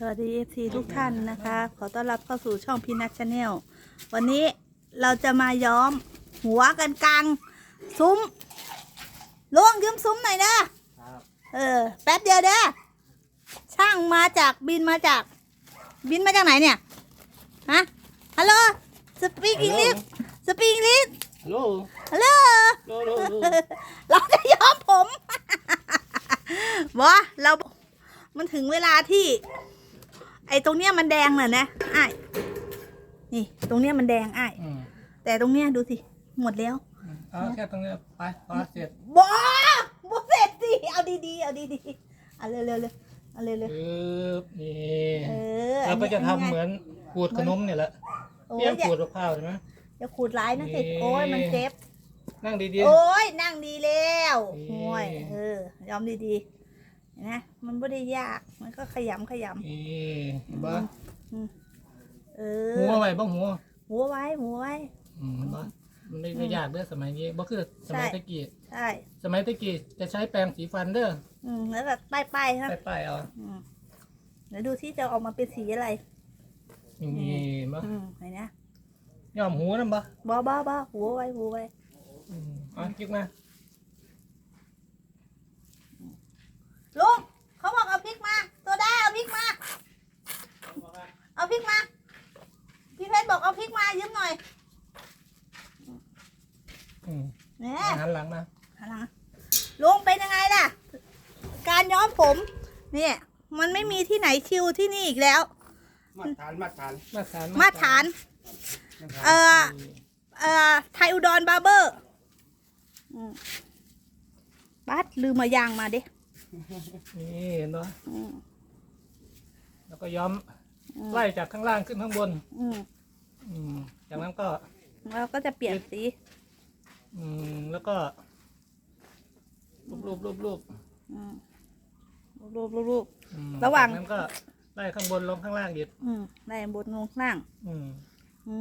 สวัสดีเอฟซีทุกท่านนะคะ ขอต้อนรับเข้าสู่ช่องพีนัทชาแนลวันนี้เราจะมาย้อม หัวกันกลางซุ้มลุงยืมซุ้มหน่อยนะครับเออ แป๊บเดียวเด้อช่างมาจากบินมาจาก บินมาจากไหนเนี่ยฮะฮัลโหลสปีกอังกฤษสปีกอังกฤษฮัลโหลฮัลโหลฮัลโหลฮัลโหลเราจะย้อมผมบอเรา มันถึงเวลาที่ ไอ้ตรงเนี้ยมันแดงน่ะนะไอ้ายนี่ ตรงเนี้ยมันแดงไอ้ายอืมแต่ตรงเนี้ยดูสิ หมดแล้วเอาแค่ตรงนี้ไปพอเสร็จบอบอเสร็จสิ เอาดีๆ เอาดีๆ เอาเร็วๆเลยเอาเร็วปึ๊บนี่ๆ เออเราก็จะทำอันเหนี้มือนขูดขนมเนี่ยแหละโอ้เตรียยมอย่าขูดมะพร้าวใช่ไหมอย่าขูดร้ายนะสินี่โอ้ยมันเจ็บ นั่งดี โอ้ยนั่งดีแล้วนี่ ห่วยเออ ยอมดีๆเห็ นไหมมันไม่ได้ยากมันก็ขยำขยๆนี่เห็นบ่ำเออหัวไว้บ้างหัวหัวไว้หัวไว้ อืมเห็นบ่มันไม่ไม่ยากเด้อสมัยนี้บ่คือสมัยใช่ ตะกี้ใช่สมัยตะกี้จะใช้แปรงสีฟันเด้ออืมแล้วก็ป้ายป้ายๆครับไปป้ายๆเอาอืมเดี๋ยวดูที่จะออกมาเป็นสีอะไร นี่เห็นบ่อืมเห็นนะย่อมหัวนํบ่บ้าบ้าบ้าหัวไว้หัวไว้ อืมเอะคิกมา ลุงเขาบอกเอาพริกมา ตัวได้เอาพริกมา เอาพริกมา พี่เพชรบอกเอาพริกมายืมหน่อย อืมแหมหันหลังมาหันหลังนะลุงเป็นยังไงล่ะ การย้อมผม เนี่ย มันไม่มีที่ไหนชิวที่นี่อีกแล้ว มาตรฐานมาตรฐานมาตรฐานมาตรฐาน เอ่อ เอ่อ ไทยอุดรบาร์เบอร์อืมบัสลืมมายางมาดินี่เห็นบ่อืมแล้วก็ย้อมอืมไล่จากข้างล่างขึ้นข้างบนอืมอืมจากนั้นก็เราก็จะเปลี่ยนสี อืมแล้วก็รูปรูปรูปรูปอืมรูปรูปรูป อืมระหว่างจกนั้นก็ไล่ข้างบนลงข้างล่างอีกอืมได้บนลงล่างอืมอื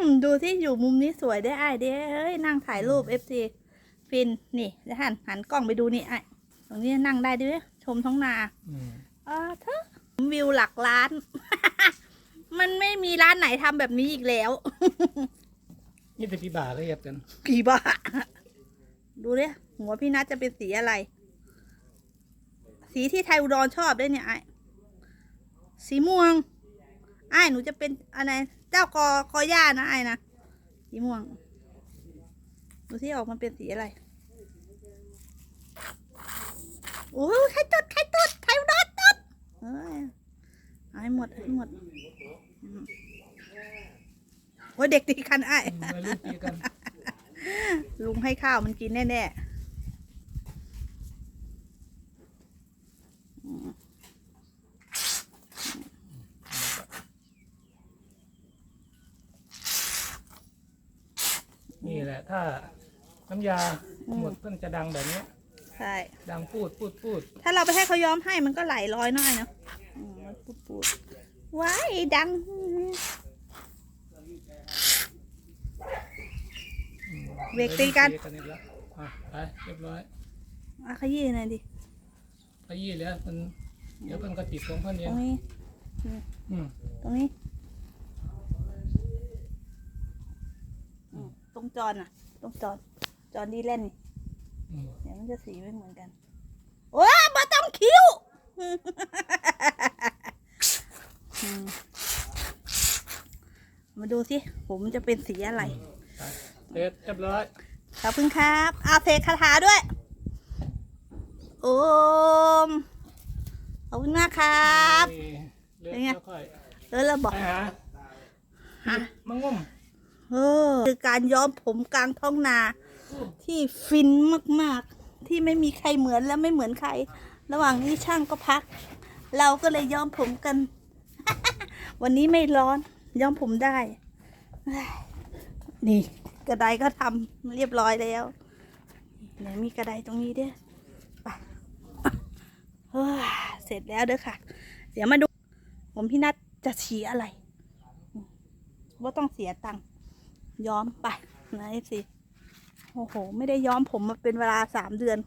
มดูที่อยู่มุมนี้สวยได้ไอ้ายเด้เฮ้ยนั่งถ่ายรูปเอฟซีฟินนี่เดี๋ยวหันหันกล้องไปดูนี่ไอ้ายตรงนี้นั่งได้ด้วยชมท้องนา อืมอ่าเธอวิวหลักล้าน มันไม่มีร้านไหนทำแบบนี้อีกแล้ว นี่แต่พี่บ่าละเอียดกันผีบ้า ดูดิหัวพี่นัทจะเป็นสีอะไร สีที่ไทยอุดรชอบด้วยเนี่ยไอ้สีม่วงไอ้หนูจะเป็นอะไรเจ้ากอกอย่านะไอ้นะสีม่วง ดูที่ออกมาเป็นสีอะไรโอ้ยใครตดใครตดไทยอุดรตดเอ้ยเอาให้หมดเอาให้หมดอืม โอ้ยเด็กตีกันไอ้ายอืมวัยรุ่นตีกัน ลุงให้ข้าวมันกินแน่ๆอืมนี่แหละ ถ้าน้ำยาหมดเพิ่นจะดังแบบนี้ใช่ ดังพูดพูดพูดถ้าเราไปให้เขาย้อมให้มันก็ไหลลอยหน่อยเนาะอืมมันปูดปูดว้ายดังอืม เบรกตีกันวัยรุ่ตีอีกแล้วอะไปเรียบร้อยอาขยี้หน่อยดิขยี้แล้วมันเดี๋ยวเพิ่นก็ติดของเพิ่นเอตงรงนี้อืมตรงนี้อืมตรงจอนอะ ตรงจอนจอนดีเล่นนี่อืมเดี๋ยวมันจะสีไม่เหมือนกัน โอ้ยมาต้องคิ้ว อืมมา ดูสิผมจะเป็นสีอะไรไปเสร็จเรียบร้อยขอบคุณครับเอาเทคาถาด้วย โอมขอบคุณมากครับนี่เลือกเป็นไงค่อยเออเราบๆอกไปหาฮะมังงมเออคือการย้อมผมกลางท้องนา ที่ฟินมากๆ ที่ไม่มีใครเหมือนและไม่เหมือนใคร ระหว่างนี้ช่างก็พัก เราก็เลยย้อมผมกัน วันนี้ไม่ร้อนย้อมผมได้เฮ้ย นี่กระไดก็ทำเรียบร้อยแล้วเดี๋ยวมีกระไดตรงนี้ด้วไปเสร็จแล้วเด้อค่ะ เดี๋ยวมาดู ผมพี่นัทจะฉีอะไร ว่าต้องเสียตังค์ย้อมไปนะเอฟซีโอ้โห ไม่ได้ย้อมผมมาเป็นเวลาสามเดือน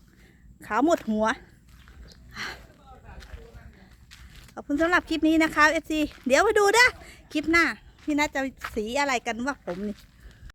ขาวหมดหัว ขอบคุณสำหรับคลิปนี้นะคะเอฟซีเดี๋ยวมาดูนะคลิปหน้า พี่น่าจะสีอะไรกันว่าผมนี่